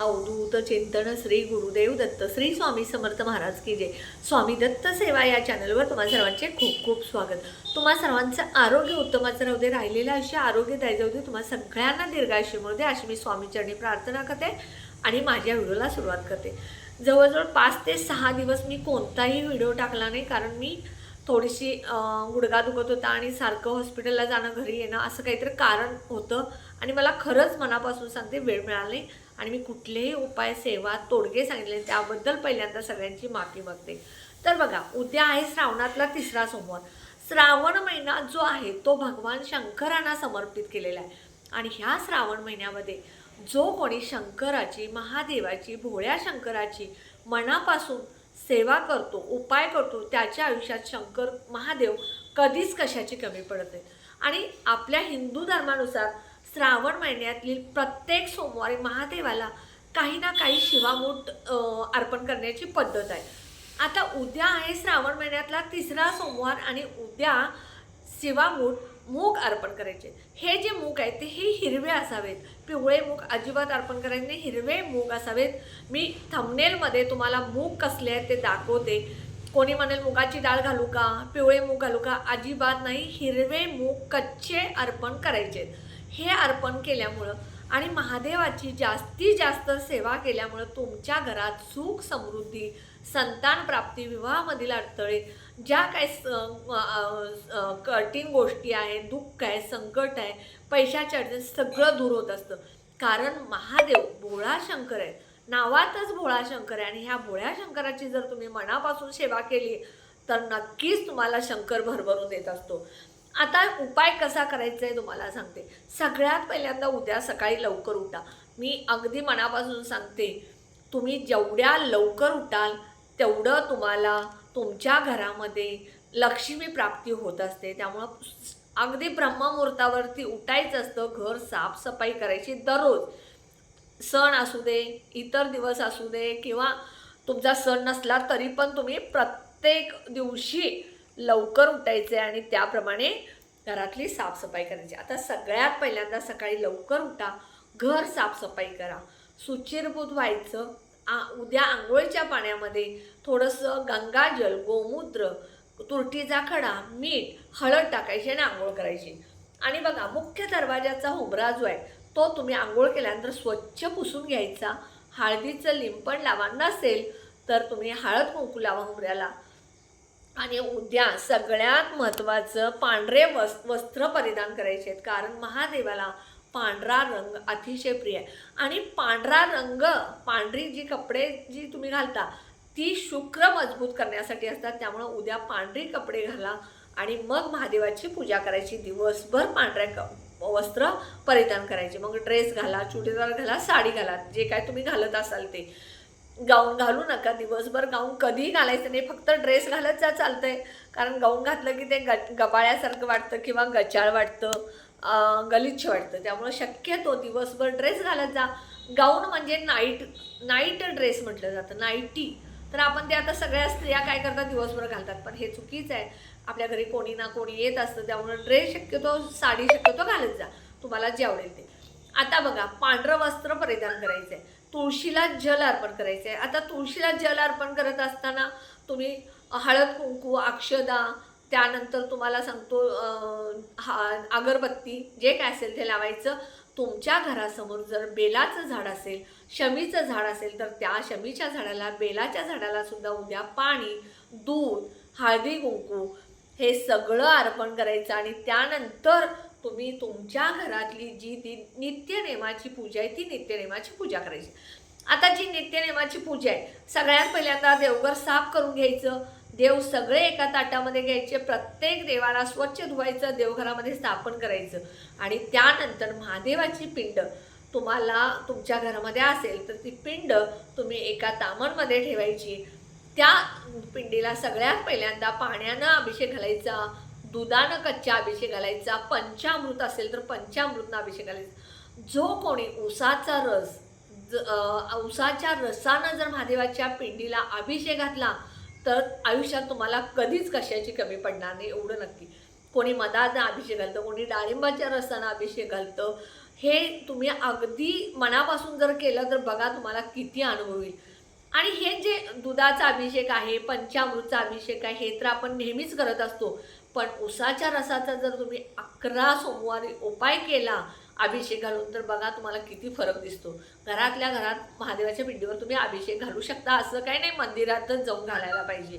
अवधूत चिंतन श्री गुरुदेव दत्त. श्री स्वामी समर्थ महाराज की जय. स्वामी दत्त सेवा या चॅनलवर तुम्हा सर्वांचे खूप खूप स्वागत. तुम्हा सर्वांचं आरोग्य उत्तमाचं राहू दे राहिलेलं असे आरोग्य द्यायचं होते तुम्हा सगळ्यांना दीर्घायुष्य मिळू दे अशी मी स्वामीचरणी प्रार्थना करते आणि माझ्या व्हिडिओला सुरुवात करते. जवळजवळ पाच ते सहा दिवस मी कोणताही व्हिडिओ टाकला नाही कारण मी थोडीशी गुडघा दुखत होता आणि सारखं हॉस्पिटलला जाणं घरी येणं असं काहीतरी कारण होतं. आणि मला खरंच मनापासून सांगते वेळ मिळाला नाही. आणि मी कुठलेही उपाय सेवा तोडगे सांगितले त्याबद्दल पहिल्यांदा सगळ्यांची माफी मागते. तर बघा उद्या आहे श्रावणातला तिसरा सोमवार. श्रावण महिना जो आहे तो भगवान शंकरांना समर्पित केलेला आहे. आणि ह्या श्रावण महिन्यामध्ये जो कोणी शंकराची महादेवाची भोळ्या शंकराची मनापासून सेवा करतो उपाय करतो त्याच्या आयुष्यात शंकर महादेव कधीच कशाची कमी पडत नाही आणि आपल्या हिंदू धर्मानुसार श्रावण महिन्यातील प्रत्येक सोमवारी महादेवाला काही ना काही शिवामूठ अर्पण करण्याची पद्धत आहे. आता उद्या आहे श्रावण महिन्यातला तिसरा सोमवार आणि उद्या शिवामूठ मूग अर्पण करायचे. हे जे मूग आहेत ते हे हिरवे असावेत. पिवळे मूग अजिबात अर्पण करायचे नाही. हिरवे मूग असावेत. मी थंबनेलमध्ये तुम्हाला मूग कसले आहेत ते दाखवते. कोणी म्हणेल मुगाची डाळ घालू का? पिवळे मूग घालू का? अजिबात नाही. हिरवे मूग कच्चे अर्पण करायचे. हे अर्पण केल्यामुळं आणि महादेवाची जास्तीत जास्त सेवा केल्यामुळं तुमच्या घरात सुख समृद्धी संतान प्राप्ती विवाहामधील अडथळे ज्या काही कठीण गोष्टी आहेत दुःख आहे संकट आहे पैशाच्या अडचण सगळं दूर होत असतं. कारण महादेव भोळा शंकर आहे नावातच भोळा शंकर आहे. आणि ह्या भोळ्या शंकराची जर तुम्ही मनापासून सेवा केली तर नक्कीच तुम्हाला शंकर भरभरून देत असतो. आता उपाय कसा करायचा आहे तुम्हाला सांगते. सगळ्यात पहिल्यांदा उद्या सकाळी लवकर उठा. मी अगदी मनापासून सांगते तुम्ही जेवढ्या लवकर उठाल तेवढं तुम्हाला तुमच्या घरामध्ये लक्ष्मी प्राप्ती होत असते. त्यामुळं अगदी ब्रह्ममुहूर्तावरती उठायचं असतं. घर साफसफाई करायची दररोज. सण असू दे इतर दिवस असू दे किंवा तुमचा सण नसला तरी पण तुम्ही प्रत्येक दिवशी लवकर उठायचे आणि त्याप्रमाणे घरातली साफसफाई करायची. आता सगळ्यात पहिल्यांदा सकाळी लवकर उठा. घर साफसफाई करा. सुचिरभूत व्हायचं. आ उद्या आंघोळीच्या पाण्यामध्ये थोडंसं गंगाजल गोमूत्र तुरटीचा खडा मीठ हळद टाकायची आणि आंघोळ करायची. आणि बघा मुख्य दरवाजाचा हुबरा जो आहे तो तुम्ही आंघोळ केल्यानंतर स्वच्छ पुसून घ्यायचा. हळदीचं लिंपण लावा नसेल तर तुम्ही हळद कुंकू लावा हुबऱ्याला आणि उद्या सगळ्यात महत्त्वाचं पांढरे वस् वस्त्र परिधान करायचे आहेत. कारण महादेवाला पांढरा रंग अतिशय प्रिय आहे. आणि पांढरा रंग पांढरी जी कपडे जी तुम्ही घालता ती शुक्र मजबूत करण्यासाठी असतात. त्यामुळं उद्या पांढरी कपडे घाला आणि मग महादेवाची पूजा करायची. दिवसभर पांढऱ्या क वस्त्र परिधान करायचे. मग ड्रेस घाला चुडीदार घाला साडी घाला जे काय तुम्ही घालत असाल ते. गाऊन घालू नका. दिवसभर गाऊन कधीही घालायचं नाही. फक्त ड्रेस घालत जा चालतंय. कारण गाऊन घातलं की ते ग गबाळ्यासारखं वाटतं किंवा गचाळ वाटतं. गलिच्छ वाटतं. त्यामुळं शक्यतो दिवसभर ड्रेस घालत जा. गाऊन म्हणजे नाईट नाईट ड्रेस म्हटलं जातं नाईटी तर आपण ते आता सगळ्या स्त्रिया काय करतात? दिवसभर घालतात. पण हे चुकीचं आहे. आपल्या घरी कोणी ना कोणी येत असतं. त्यामुळे ड्रेस शक्यतो साडी शक्यतो घालत जा. तुम्हाला जे आवडेल ते. आता बघा पांढरं वस्त्र परिधान करायचं आहे तुळशीला जल अर्पण करायचं आहे आता तुळशीला जल अर्पण करत असताना तुम्ही हळद कुंकू अक्षदा त्यानंतर तुम्हाला सांगतो हा अगरबत्ती जे काय असेल ते लावायचं. तुमच्या घरासमोर जर बेलाचं झाड असेल शमीचं झाड असेल तर त्या शमीच्या झाडाला बेलाच्या झाडाला सुद्धा उद्या पाणी दूध हळदी कुंकू हे सगळं अर्पण करायचं आणि त्यानंतर तुम्ही तुमच्या घरातली जी ती नित्यनेमाची पूजा आहे ती नित्यनेमाची पूजा करायची. आता जी नित्यनेमाची पूजा आहे सगळ्यात पहिल्यांदा देवघर साफ करून घ्यायचं. देव सगळे एका ताटामध्ये घ्यायचे प्रत्येक देवाला स्वच्छ धुवायचं देवघरामध्ये स्थापन करायचं. आणि त्यानंतर महादेवाची पिंड तुम्हाला तुमच्या घरामध्ये असेल तर ती पिंड तुम्ही एका तामणमध्ये ठेवायची. त्या पिंडीला सगळ्यात पहिल्यांदा पाण्यानं अभिषेक घालायचा दुधानं कच्चा अभिषेक घालायचा पंचामृत असेल तर पंचामृतनं अभिषेक घालायचा. जो कोणी उसाचा रस ज उसाच्या रसानं जर महादेवाच्या पिंडीला अभिषेक घातला तर आयुष्यात तुम्हाला कधीच कशाची कमी पडणार नाही एवढं नक्की. कोणी मधाचा अभिषेक घालतं कोणी डाळिंबाच्या रसानं अभिषेक घालतं हे तुम्ही अगदी मनापासून जर केलं तर बघा तुम्हाला किती अनुभव येईल. आणि हे जे दुधाचा अभिषेक आहे पंचामृतचा अभिषेक आहे हे तर आपण नेहमीच करत असतो. पण उसाच्या रसाचा जर तुम्ही अकरा सोमवारी उपाय केला अभिषेक घालून. तर बघा तुम्हाला किती फरक दिसतो. घरातल्या घरात महादेवाच्या पिंडीवर तुम्ही अभिषेक घालू शकता असं काही नाही मंदिरातच जाऊन घालायला पाहिजे.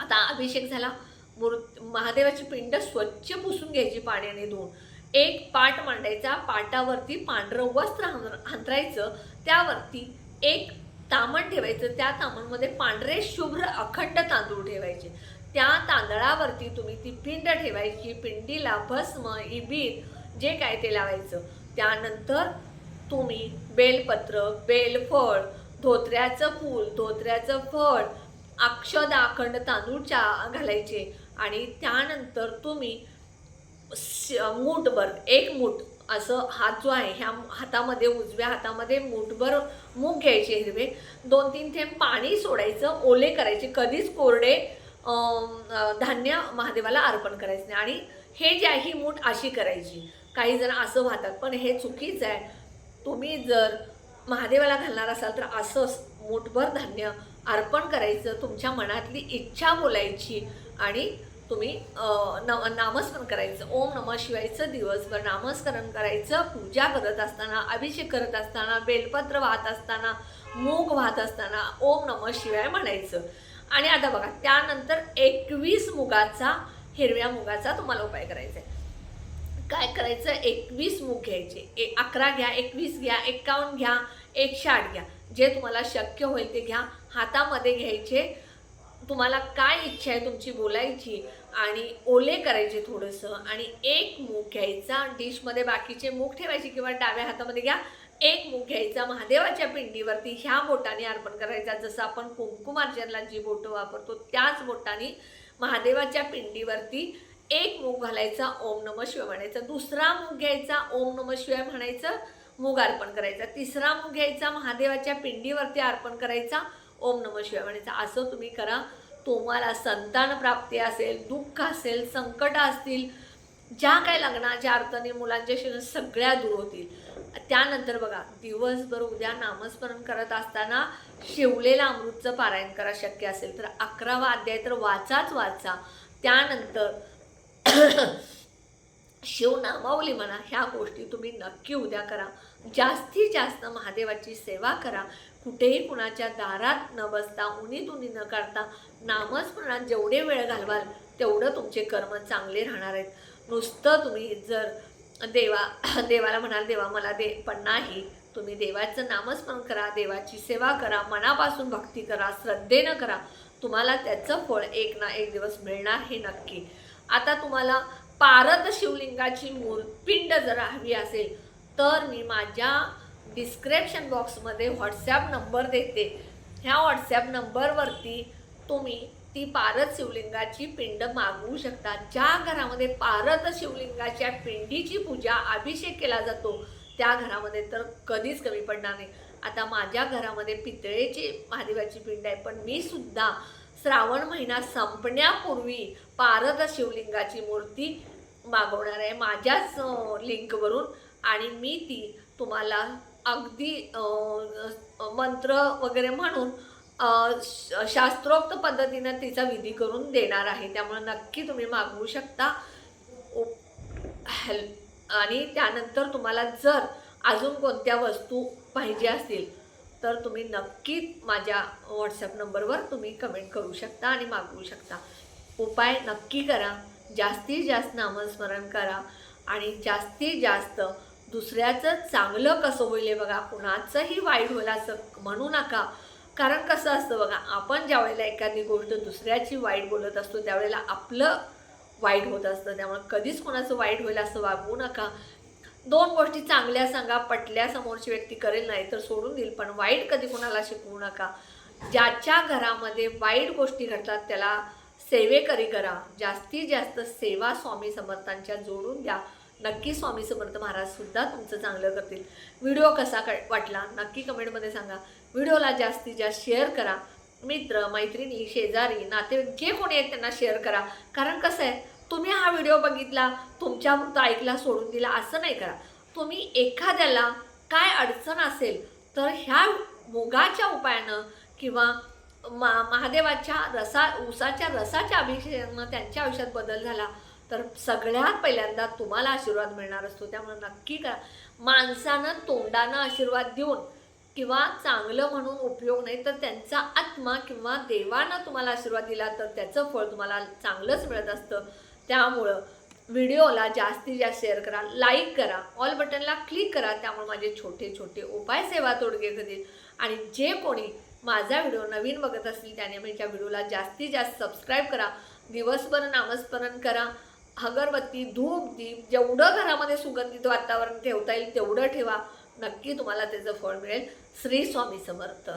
आता अभिषेक झाला मूर्त महादेवाची पिंड स्वच्छ पुसून घ्यायची पाण्याने धुवून. एक पाट मांडायचा पाटावरती पांढरं वस्त्र हांतर- हांतरायचं त्यावरती एक तामण ठेवायचं त्या तामणमध्ये पांढरे शुभ्र अखंड तांदूळ ठेवायचे. त्या तांदळावरती तुम्ही ती पिंड ठेवायची पिंडीला भस्म इबीर जे काय ते लावायचं. त्यानंतर तुम्ही बेलपत्र बेलफळ धोत्र्याचं फूल धोत्र्याचं फळ अक्षदा अखंड तांदूळ चा घालायचे. आणि त्यानंतर तुम्ही श- मूठभर एक मूठ असं हात जो आहे ह्या हातामध्ये उजव्या हातामध्ये मूठभर मूग घ्यायचे हिरवे. दोन तीन थेंब पाणी सोडायचं ओले करायचे. कधीच कोरडे धान्य महादेवाला अर्पण करायचं नाही. आणि हे जे आहे ही मूठ अशी करायची. काही जण असं वाहतात पण हे चुकीचं आहे. तुम्ही जर महादेवाला घालणार असाल तर असं मूठभर धान्य अर्पण करायचं तुमच्या मनातली इच्छा बोलायची आणि तुम्ही न नामस्मरण करायचं. ओम नम शिवायचं दिवसभर नामस्मरण करायचं पूजा करत असताना अभिषेक करत असताना बेलपत्र वाहत असताना मूग वाहत असताना ओम नम शिवाय म्हणायचं. आणि आता बघा त्यानंतर एकवीस मुगाचा हिरव्या मुगाचा तुम्हाला उपाय करायचा आहे. काय करायचं? एकवीस मूग घ्यायचे. ए अकरा घ्या एकवीस घ्या एक्कावन्न घ्या एकशे आठ घ्या. जे तुम्हाला शक्य होईल ते घ्या. हातामध्ये घ्यायचे. तुम्हाला काय इच्छा आहे तुमची बोलायची आणि ओले करायचे थोडंसं आणि एक मूग घ्यायचा. डिशमध्ये बाकीचे मूग ठेवायचे किंवा डाव्या हातामध्ये घ्या. एक मूग घ्यायचा. महादेवाच्या पिंडीवरती ह्या बोटाने अर्पण करायचा. जसं आपण कुंकुमार्जनला जी बोटं वापरतो त्याच बोटाने महादेवाच्या पिंडीवरती एक मूग घालायचा ओम नम शिवाय म्हणायचा. दुसरा मूग घ्यायचा ओम नम शिवाय म्हणायचं मूग अर्पण करायचा. तिसरा मूग घ्यायचा महादेवाच्या पिंडीवरती अर्पण करायचा ओम नम शिवाय म्हणायचा. असं तुम्ही करा. तुम्हाला संतान प्राप्ती असेल दुःख असेल संकट असतील ज्या काही लग्नाच्या अर्थाने मुलांच्या शिक्षण सगळ्या दूर होतील. त्यानंतर बघा दिवसभर उद्या नामस्मरण करत असताना शिवलेलं अमृतचं पारायण करा शक्य असेल तर. अकरावा अध्याय तर वाचाच वाचा. त्यानंतर शिवनामावली म्हणा ह्या गोष्टी तुम्ही नक्की उद्या करा. जास्तीत जास्त महादेवाची सेवा करा. कुठेही कुणाच्या दारात न बसता उनी न करता नामस्मरणात जेवढे वेळ घालवाल तेवढं तुमचे कर्म चांगले राहणार आहेत. नुसतं तुम्ही जर देवा देवाला म्हणाल देवा मला दे पण नाही. तुम्ही देवाचं नामस्मरण करा देवाची सेवा करा मनापासून भक्ती करा श्रद्धेनं करा. तुम्हाला त्याचं फळ एक ना एक दिवस मिळणार हे नक्की. आता तुम्हाला पारद शिवलिंगाची मूर पिंड जर हवी असेल तर मी माझ्या डिस्क्रिप्शन बॉक्समध्ये व्हॉट्सॲप नंबर देते. ह्या व्हॉट्सॲप नंबरवरती तुम्ही ती पारद शिवलिंगाची पिंड मागवू शकता. ज्या घरामध्ये पारद शिवलिंगाच्या पिंडीची पूजा अभिषेक केला जातो त्या घरामध्ये तर कधीच कमी पडणार नाही. आता माझ्या घरामध्ये पितळेची महादेवाची पिंड आहे पण मी सुद्धा श्रावण महिना संपण्यापूर्वी पारद शिवलिंगाची मूर्ती मागवणार आहे. माझ्याच लिंकवरून. आणि मी ती तुम्हाला अगदी मंत्र वगैरे म्हणून श- शास्त्रोक्त पद्धतीनं तिचा विधी करून देणार आहे. त्यामुळे नक्की तुम्ही मागवू शकता. हेल आणि त्यानंतर तुम्हाला जर अजून कोणत्या वस्तू पाहिजे असतील तर तुम्ही नक्की माझ्या व्हॉट्सअप नंबरवर तुम्ही कमेंट करू शकता आणि मागवू शकता. उपाय नक्की करा. जास्तीत जास्त नामस्मरण करा आणि जास्तीत जास्त दुसऱ्याचं चांगलं कसं होईल हे बघा. कुणाचंही वाईट होईल असं म्हणू नका. कारण कसं असतं बघा आपण ज्या वेळेला एखादी गोष्ट दुसऱ्याची वाईट बोलत असतो त्यावेळेला आपलं वाईट होत असतं. त्यामुळे कधीच कोणाचं वाईट होईल असं वागवू नका. दोन गोष्टी चांगल्या सांगा पटल्या समोरची व्यक्ती करेल नाही तर सोडून देईल. पण वाईट कधी कोणाला शिकवू नका. ज्याच्या घरामध्ये वाईट गोष्टी घडतात त्याला सेवेकरी करा. जास्तीत जास्त सेवा स्वामी समर्थांच्या जोडून द्या. नक्की स्वामी समर्थ महाराज सुद्धा तुमचं चांगलं करतील. व्हिडिओ कसा क वाटला नक्की कमेंटमध्ये सांगा. व्हिडिओला जास्तीत जास्त शेअर करा. मित्र मैत्रिणी शेजारी नातेवाईक जे कोणी आहेत त्यांना शेअर करा. कारण कसं आहे तुम्ही हा व्हिडिओ बघितला तुमच्या ऐकला सोडून दिला असं नाही करा. तुम्ही एखाद्याला काय अडचण असेल तर ह्या मुगाच्या उपायानं किंवा मा महादेवाच्या रसा उसाच्या रसाच्या अभिषेकानं त्यांच्या आयुष्यात बदल झाला तर सगळ्यात पहिल्यांदा तुम्हाला आशीर्वाद मिळणार असतो. त्यामुळे नक्की करा. माणसानं तोंडानं आशीर्वाद देऊन किंवा चांगलं म्हणून उपयोग नाही तर त्यांचा आत्मा किंवा देवानं तुम्हाला आशीर्वाद दिला तर त्याचं फळ तुम्हाला चांगलंच मिळत असतं. त्यामुळं व्हिडिओला जास्तीत जास्त शेअर करा लाईक करा ऑल बटनला क्लिक करा त्यामुळे माझे छोटे छोटे उपाय सेवा तोडगे करतील आणि जे कोणी माझा व्हिडिओ नवीन बघत असतील त्याने माझ्या व्हिडिओला जास्तीत जास्त सबस्क्राईब करा दिवसभर नामस्मरण करा अगरबत्ती धूप दीप जेवढं घरामध्ये सुगंधित वातावरण ठेवता येईल तेवढं ठेवा. नक्की तुम्हाला त्याचं फळ मिळेल. श्री स्वामी समर्थ.